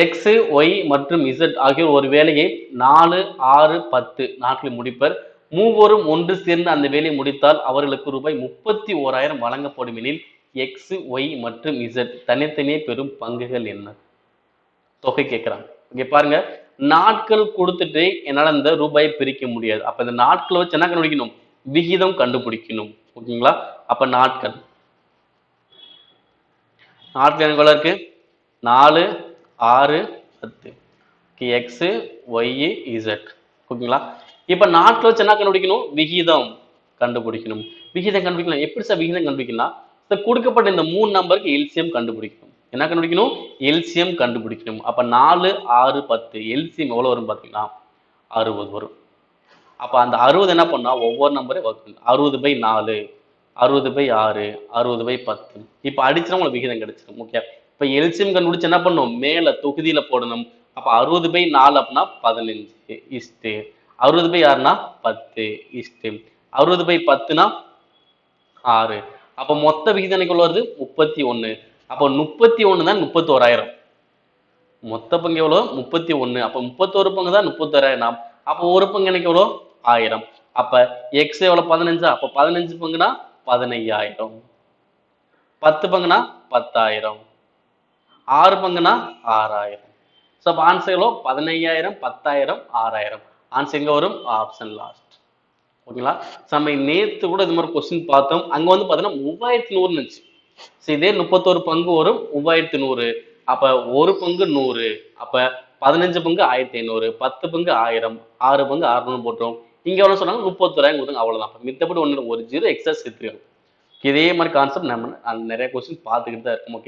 X Y மற்றும் Z ஆகியோர் ஒரு வேலையை நாலு ஆறு பத்து நாட்களில் முடிப்பர். மூவரும் ஒன்று சேர்ந்து அந்த வேலையை முடித்தால் அவர்களுக்கு ரூபாய் முப்பத்தி ஓராயிரம் வழங்கப்படும் எனில் எக்ஸ் ஒய் மற்றும் இசட் தனித்தனியே பெறும் பங்குகள் என்ன? தொகை கேட்குறாங்க. இங்கே பாருங்க. நாட்கள் கொடுத்துட்டு என்னால் அந்த ரூபாயை பிரிக்க முடியாது. அப்போ இந்த நாட்களை வச்சு என்ன கண்டுபிடிக்கணும்? விகிதம் கண்டுபிடிக்கணும். ஓகேங்களா? அப்போ நாட்கள். நாட்கள் எனக்கு இருக்கு? நாலு ஆறு பத்து. எக்ஸ் ஒய் இசட் ஓகேங்களா? இப்போ நாட்டில் வச்சு என்ன கண்டுபிடிக்கணும்? விகிதம் கண்டுபிடிக்கணும். விகிதம் கண்டுபிடிக்கலாம். எப்படி சார் விகிதம் கண்டுபிடிக்கலாம்? சார் கொடுக்கப்பட்ட இந்த மூணு நம்பருக்கு எல்சியம் கண்டுபிடிக்கணும். என்ன கண்டுபிடிக்கணும்? எல்சியம் கண்டுபிடிக்கணும். அப்போ நாலு ஆறு பத்து எல்சியம் எவ்வளோ வரும் பார்த்தீங்கன்னா அறுபது வரும். அப்போ அந்த அறுபது என்ன பண்ணால் ஒவ்வொரு நம்பரே வகுக்கணும் அறுபது பை நாலு அறுபது பை ஆறு அறுபது பை பத்து. இப்போ அடிச்சுனா உங்களுக்கு விகிதம் கிடைச்சிடும். ஓகே இப்ப எல்சியம் கண்டுபிடிச்சு என்ன பண்ணும்? மேல தொகுதியில போடணும். அப்ப அறுபது பை நாலு அப்படின்னா பதினஞ்சு இஸ்டு அறுபது பை ஆறுனா பத்து இஸ்டு அறுபது பை பத்துனா ஆறு. அப்ப மொத்த விகிதம் எனக்கு வருது? முப்பத்தி ஒண்ணு. அப்போ முப்பத்தி ஒண்ணு தான் முப்பத்தோராயிரம். மொத்த பங்கு எவ்வளோ முப்பத்தி ஒன்று அப்போ முப்பத்தோரு பங்கு தான் முப்பத்தோராயிரம். அப்போ ஒரு பங்கு எனக்கு எவ்வளோ ஆயிரம். அப்போ எக்ஸ் எவ்வளவு? பதினஞ்சா? அப்போ பதினஞ்சு பங்குனா பதினையாயிரம். பத்து பங்குனா பத்தாயிரம். ஆறு பங்குனா ஆறாயிரம். ஸோ அப்போ ஆன்சர் பதினையாயிரம் பத்தாயிரம் ஆறாயிரம். ஆன்சர் எங்கே வரும்? ஆப்ஷன் லாஸ்ட் ஓகேங்களா சமை நம்ம கூட இது மாதிரி கொஸ்டின் பார்த்தோம். அங்கே வந்து பார்த்தீங்கன்னா மூவாயிரத்தி நூறுன்னு இருந்துச்சு. ஸோ இதே முப்பத்தோரு பங்கு வரும் மூவாயிரத்தி நூறு. அப்போ ஒரு பங்கு நூறு. அப்போ பதினஞ்சு பங்கு ஆயிரத்தி ஐநூறு. பத்து பங்கு ஆயிரம். ஆறு பங்கு ஆறுநூறு போட்டோம் இங்கே எவ்வளோ சொன்னாங்க? முப்பத்தோராயிரம் கொடுத்தாங்க அவ்வளோதான் அப்ப மித்தபடி ஒன்று ஒரு ஜீரோ எக்ஸஸ் சேர்த்துக்கணும் இதே மாதிரி கான்செப்ட் நம்ம நிறைய கொஸ்டின் பார்த்துக்கிட்டு தான் இருக்கும். ஓகே